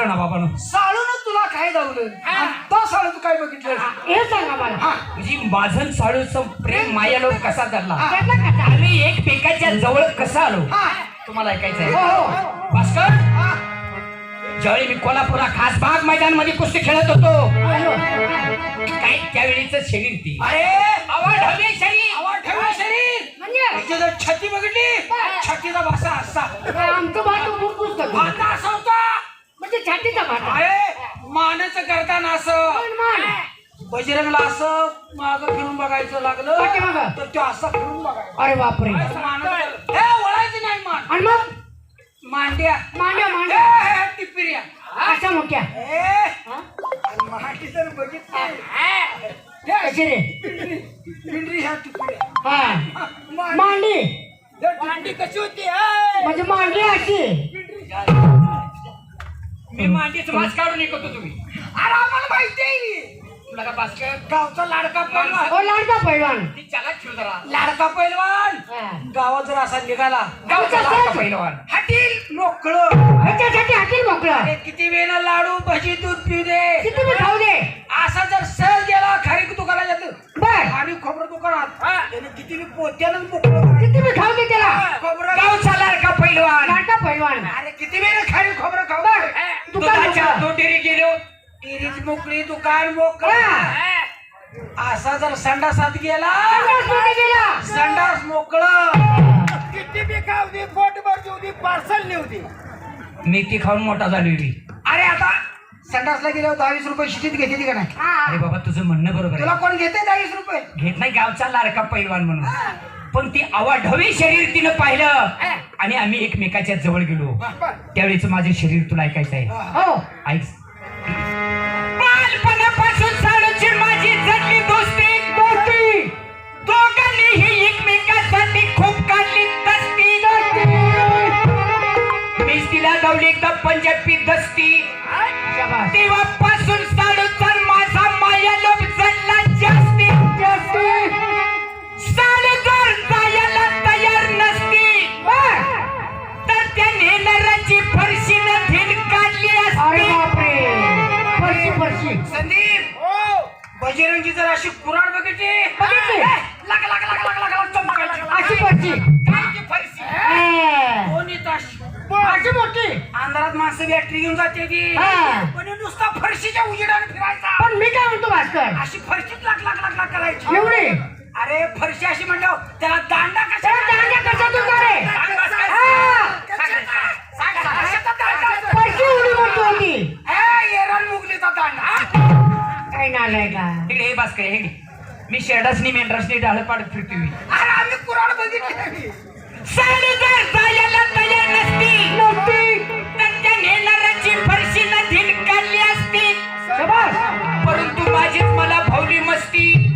झालं ना बाबा साळून तुला काय दावलं तो साळू तू काय बघितलं? हे. सांगा मला. म्हणजे माझं साडूचं प्रेम मायालोक कसा धरला? आम्ही एकमेकाच्या जवळ कसा आलो? तुम्हाला ऐकायचं हो आहे. हो भास्कर? ज्यावेळी मी कोल्हापूरला खास बाग मैदानमध्ये कुस्ती खेळत होतो काय त्यावेळीच शरीर ती. अरे! आवाज हवे शरीर. आवाज ठेवलं शरीर. म्हणजे? छाती बघितली छातीचा भाषा असा. आमचं भाता असा म्हणजे छातीचा भात अरे मानाचं करताना असं मान बजरंगला असं माग फिरून बघायचं लागलं पाठीमागं? तर तो असा फिरून बघायचा. अरे बापरे. असं मानाचं केलं. वळायचं नाही मान. आणि मग? मांड्या. मांड्या मांड्या. टिपऱ्या अशा मोठ्या ए, हा? मांडी तर बघितली कशी रे? पिंडरी ह्या टिपऱ्या हा. मांडी. मांडी. कशी होती? म्हणजे मांडी अशी. मी मांडीच मास काढून ऐकतो तुम्ही. अरे आम्हाला माहिती आहे तुला का भास्कर? गावचा लाडका पैलवान. हो लाडका पैलवान. ती जरा. लाडका पैलवान. हा. गावात जर असा निघाला गावचा लाडका मोकळं. ह्याच्यासाठी हातील मोकळा. अरे किती वेळा लाडू भजी दूध पिऊ दे. किती मी खाऊ दे? असा जर सहज गेला खारी दुकानात जात बर. आणि खोबरं दुकानात. त्याने किती मी पोत्यानं मोकळं. करायचं. किती मी खाऊ दे त्याला? खोबरं. गावचा लाडका पहिलवान लाडका पैलवान. अरे किती वेळ खारी खोबरं खाऊ बर दुकान दुधाच्या मोकळं. दोटेरी गेलो टिरीज मोकळी दुकान मोकळं. हा. असा जर संडासात गेला संडासमध्ये गेला? संडास मोकळं. किती बी खाऊ दे पोट भर देऊ दे पार्सल नेऊ दे. मेथी खाऊन मोठा झालोय मी. अरे आता संडासला गेल्यावर दहावीस रुपये शिटीत घेते का नाही? हा. अरे बाबा तुझं म्हणणं बरोबर तुला आहे कोण घेते दहावीस रुपये? घेत नाही गावचा लाडका पैलवान म्हणून. पण ती अवाढवी शरीर तिनं पाहिलं. आणि आम्ही एकमेकाच्या जवळ गेलो. त्यावेळेच माझे शरीर तुला ऐकायचं आहे. हो. ऐक. ಗಣಪನ ಪಶು अंधारात माणसं बॅटरी घेऊन जाते ती हा. पण हे नुसता फरशीच्या उजेडाने फिरायचा पण मी काय म्हणतो भास्कर अशी फरशीच लाग लाग लाग लाग करायची एवढी अरे फरशी अशी म्हणल्यावर त्याला दांडा कशा त्याला दांडा कसा तू करे? सांग बस काय? हा. सांग, सांग, सांग, सांग. कशाचा दांडा? फरशी एवढी मोठी होती ए, एरन मुगलीचा दांडा काय नालाय का इकडे हे बास काय हे घे. मी शेरडासनी मेंढरासनी डाळ पाडत फिरतोय मी. अरे आम्ही कुराड बघितली साडू जर जायला तयार नसती माझीच मला भावली मस्ती.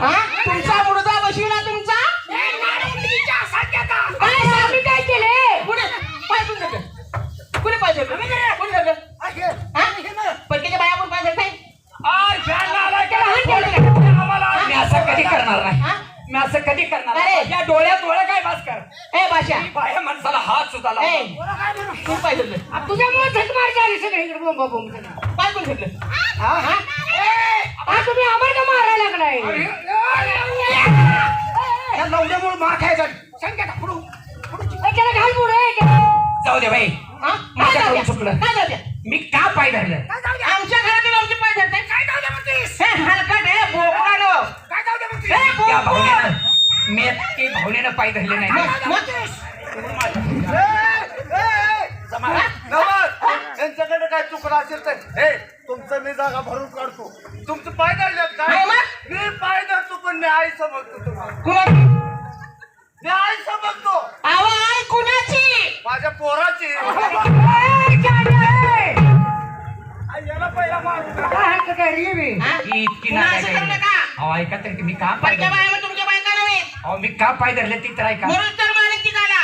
तुमचा मुडदा बशिवला तुमचा? आम्ही काय केले? कुणी पाय कोण धरलं हा? बाया पाय धरताय मी असं कधी करणार नाही. हा? मी असं कधी करणार. नाही. या डोळ्यात डोळे काय भास्कर ए बाशा. बाया माणसाला हात सुद्धा. तू तुझ्यामुळे झक मार झाली सगळे इकडे बोंबा बोंब सगळं. पाय कोण धरलं हा? तुम्ही आम्हाला का जाऊ दे बाई हा? माझ्याकडून काय जाऊ द्या? चुकलं. काय जाऊ द्या? मी का पाय धरलं आमच्या घरातून आमचे पाय धरताय काय जाऊ द्या म्हणतेस? हे हलकट. हे त्या बोकड. भावनेनं मी ते भावनेनं पाय धरले नाही त्यांच्याकडे काय चुकलं असेल तर हे तुमचं मी जागा भरून याला पहिला मारू हा? ही इतकी पुन्हा नालायक असं आहे. करू नका अहो ऐका तर की मी का पाय धरले? बाया मग तुमच्या बायका नव्हे अहो मी का पाय धरले ती तर ऐका. म्हणून तर मालक तिघाला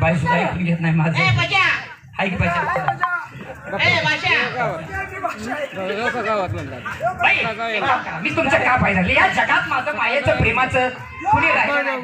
बाई सुद्धा ऐकून घेत नाही ए माझं बजा ऐक पाहिजे ए बाशा बाई, एक काम करा. मी तुमचं का पाय धरले? या जगात माझं मायेचं प्रेमाचं कुणी राहिलं नाही.